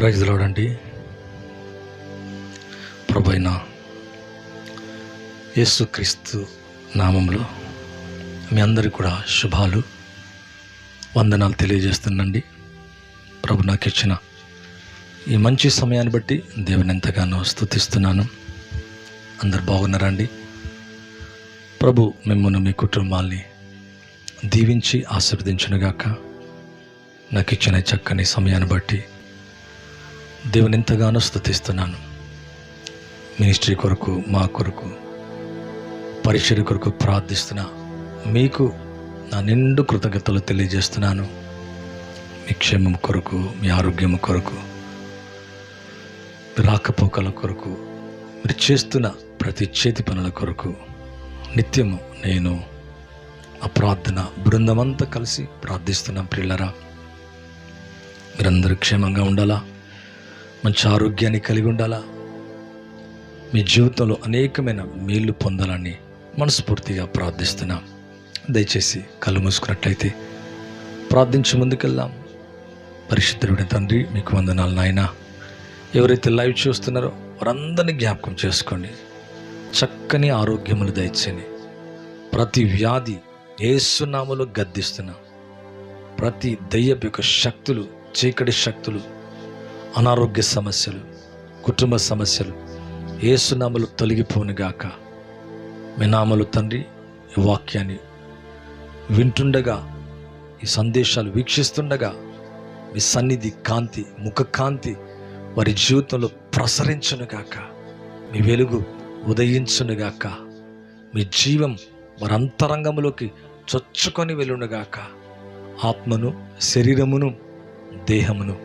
Praise లోడండి ప్రభైన యేసుక్రీస్తు నామంలో మీ అందరికీ కూడా శుభాలు వందనాలు తెలియజేస్తున్నాండి ప్రభు నాకు ఇచ్చిన ఈ మంచి సమయాన్ని బట్టి దేవుని ఎంతగానో స్తుతిస్తున్నాను. అందరు బాగున్నారండి? ప్రభు మిమ్మల్ని మీ కుటుంబాల్ని దీవించి ఆశీర్వదించునుగాక. నాకు ఇచ్చిన చక్కని సమయాన్ని బట్టి దేవుని ఎంతగానో స్థుతిస్తున్నాను మినిస్ట్రీ కొరకు మా కొరకు పరిచయ కొరకు ప్రార్థిస్తున్నా. మీకు నా నిండు కృతజ్ఞతలు తెలియజేస్తున్నాను. మీ క్షేమం కొరకు మీ ఆరోగ్యం కొరకు రాకపోకల కొరకు మీరు చేస్తున్న ప్రతి చేతి పనుల కొరకు నిత్యము నేను ఆ ప్రార్థన బృందమంతా కలిసి ప్రార్థిస్తున్నాం పిల్లరా మీరందరూ క్షేమంగా ఉండాలా? మంచి ఆరోగ్యాన్ని కలిగి ఉండాలా? మీ జీవితంలో అనేకమైన మేలు పొందాలని మనస్ఫూర్తిగా ప్రార్థిస్తున్నాం. దయచేసి కళ్ళు మూసుకున్నట్లయితే ప్రార్థించి ముందుకెళ్దాం. పరిశుద్ధుడి తండ్రి మీకు వందనాలు నాయన. ఎవరైతే లైవ్ చూస్తున్నారో వారందరినీ జ్ఞాపకం చేసుకోండి. చక్కని ఆరోగ్యములు దయచేయండి. ప్రతి వ్యాధి ఏసునామలో గద్దిస్తున్నా. ప్రతి దయ్యపు యొక్క శక్తులు చీకటి శక్తులు అనారోగ్య సమస్యలు కుటుంబ సమస్యలు ఏసునామలు తొలగిపోనుగాక మీ నామలు తండ్రి ఈ వాక్యాన్ని వింటుండగా ఈ సందేశాలు వీక్షిస్తుండగా మీ సన్నిధి కాంతి ముఖ కాంతి వారి జీవితంలో ప్రసరించునుగాక మీ వెలుగు ఉదయించునుగాక మీ జీవం వారి అంతరంగములోకి చొచ్చుకొని వెళ్ళునుగాక ఆత్మను శరీరమును దేహమును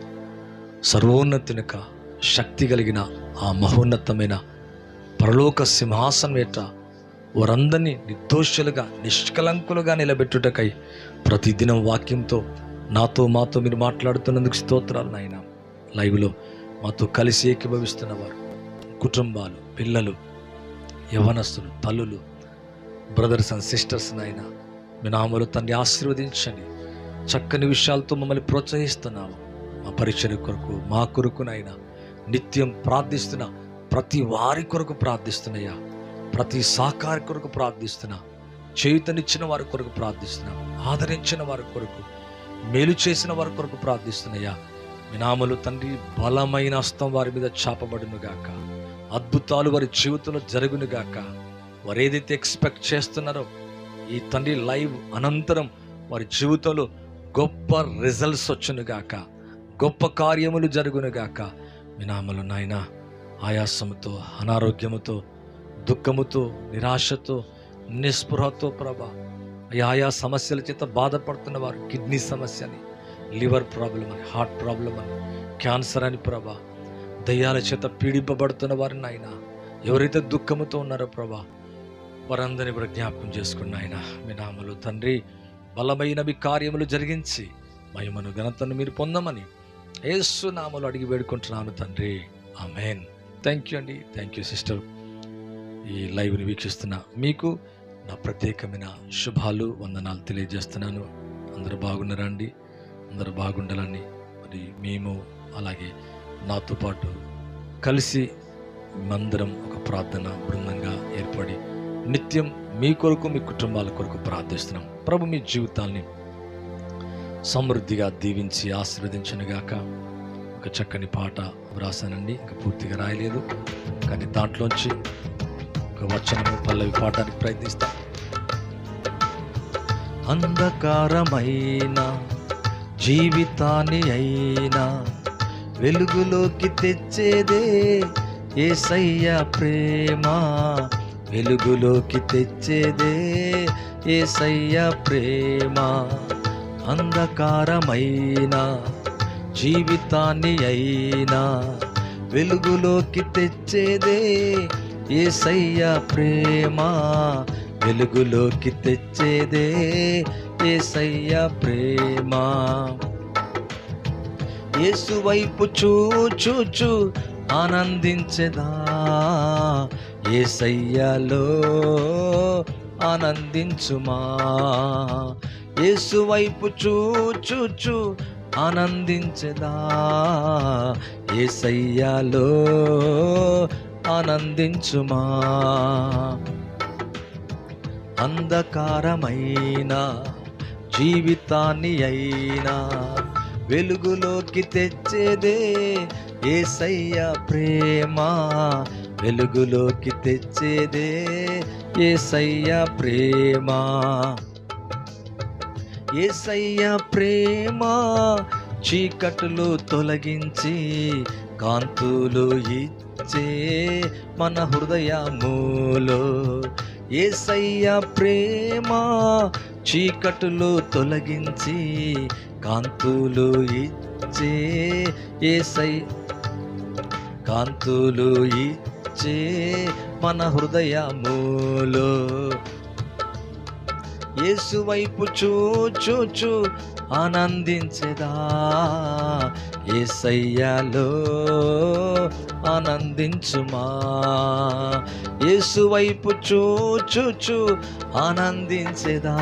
సర్వోన్నతునిక శక్తి కలిగిన ఆ మహోన్నతమైన పరలోక సింహాసనం ఏట వారందరినీ నిర్దోషులుగా నిష్కలంకులుగా నిలబెట్టుటకై ప్రతిదినం వాక్యంతో నాతో మాతో మీరు మాట్లాడుతున్నందుకు స్తోత్రాలు నాయన. లైవ్లో మాతో కలిసి ఏకీభవిస్తున్న వారు కుటుంబాలు పిల్లలు యవనస్తులు తల్లులు బ్రదర్స్ అండ్ సిస్టర్స్ నాయన. మీ నామలు తండ్రి ఆశీర్వదించండి. చక్కని విషయాలతో మమ్మల్ని ప్రోత్సహిస్తున్నాము. మా పరిచయ కొరకు మా కొరకునైనా నిత్యం ప్రార్థిస్తున్న ప్రతి వారి కొరకు ప్రార్థిస్తున్నాయా ప్రతి సాకారి కొరకు ప్రార్థిస్తున్నా చేయుతనిచ్చిన వారి కొరకు ప్రార్థిస్తున్నా ఆదరించిన వారి కొరకు మేలు చేసిన వారి కొరకు ప్రార్థిస్తున్నాయా వినామలు తండ్రి బలమైన హస్తం వారి మీద చాపబడును గాక. అద్భుతాలు వారి జీవితంలో జరుగును గాక. వారు ఏదైతే ఎక్స్పెక్ట్ చేస్తున్నారో ఈ తండ్రి లైవ్ అనంతరం వారి జీవితంలో గొప్ప రిజల్ట్స్ వచ్చును గాక. గొప్ప కార్యములు జరుగునుగాక. మీ నామలు నాయన ఆయాసముతో అనారోగ్యముతో దుఃఖముతో నిరాశతో నిస్పృహతో ప్రభ ఆయా సమస్యల చేత బాధపడుతున్న వారు కిడ్నీ సమస్య అని లివర్ ప్రాబ్లం అని హార్ట్ ప్రాబ్లం అని క్యాన్సర్ అని ప్రభ దయ్యాల చేత పీడింపబడుతున్న వారిని నాయన ఎవరైతే దుఃఖముతో ఉన్నారో ప్రభా వారందరినీ కూడా జ్ఞాపకం చేసుకున్న ఆయన మీ నామలు తండ్రి బలమైనవి కార్యములు జరిగించి మహిమను ఘనతను మీరు పొందమని ఏసు నామలు అడిగి వేడుకుంటున్నాను తండ్రి. ఆమెన్. థ్యాంక్ యూ అండి. థ్యాంక్ యూ సిస్టర్ ఈ లైవ్ని వీక్షిస్తున్న మీకు నా ప్రత్యేకమైన శుభాలు వందనాలు తెలియజేస్తున్నాను. అందరూ బాగున్నారా అండి అందరూ బాగుండాలని మరి మేము అలాగే నాతో పాటు కలిసి మందరం ఒక ప్రార్థన బృందంగా ఏర్పడి నిత్యం మీ కొరకు మీ కుటుంబాల కొరకు ప్రార్థిస్తున్నాం. ప్రభు మీ జీవితాల్ని సమృద్ధిగా దీవించి ఆశీర్వదించనుగాక. ఒక చక్కని పాట వ్రాసానండి ఇంకా పూర్తిగా రాయలేదు. కానీ దాంట్లోంచి ఒక వచనము పల్లవి పాడడానికి ప్రయత్నిస్తాం. అంధకారమైన జీవితాన్ని అయినా వెలుగులోకి తెచ్చేదే ఏసయ్య ప్రేమ. వెలుగులోకి తెచ్చేదే ఏసయ్య ప్రేమ. అంధకారమైన జీవితాన్ని అయినా వెలుగులోకి తెచ్చేదే ఏసయ్య ప్రేమ. వెలుగులోకి తెచ్చేదే ఏసయ్య ప్రేమ. యేసు వైపు చూచూచు ఆనందించదా. ఏసయ్యలో ఆనందించుమా. యేసు వైపు చూచూచు ఆనందించదా? ఏసయ్యాలో ఆనందించుమా? అంధకారమైన జీవితాన్ని అయినా వెలుగులోకి తెచ్చేదే ఏసయ్య ప్రేమ. వెలుగులోకి తెచ్చేదే ఏసయ్య ప్రేమ. ఏసయ్య ప్రేమ చీకట్లు తొలగించి కాంతులు ఇచ్చే మన హృదయములో. ఏసయ్య ప్రేమ చీకటులు తొలగించి కాంతులు ఇచ్చే ఏసై కాంతులు ఇచ్చే మన హృదయములో. యేసు వైపు చూచూచు ఆనందించదా? ఏసయ్యాలో ఆనందించుమా? యేసు వైపు చూచూచు ఆనందించదా?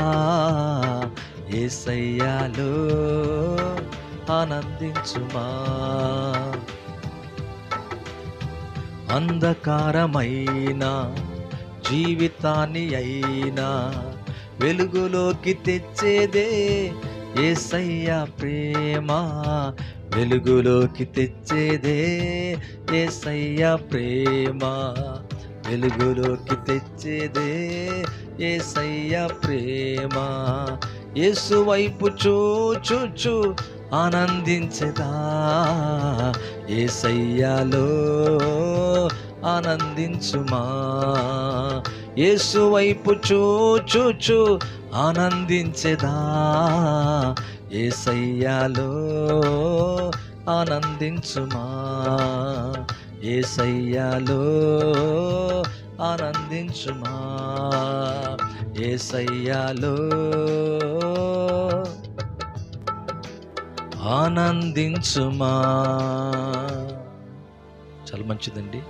ఏసయ్యాలో ఆనందించుమా? అంధకారమైన జీవితాన్ని అయినా వెలుగులోకి తెచ్చేదే ఏసయ్య ప్రేమ. వెలుగులోకి తెచ్చేదే ఏసయ్య ప్రేమ. వెలుగులోకి తెచ్చేదే ఏసయ్య ప్రేమ. యేసు వైపు చూచుచు ఆనందించదా. ఏసయ్యాలో ఆనందించుమా. యేసు వైపు చూచూచు ఆనందించేదా? ఏసయ్యాలో ఆనందించుమా? ఏసయ్యాలో ఆనందించుమా? ఏసయ్యాలో ఆనందించుమా? చాలా మంచిదండి.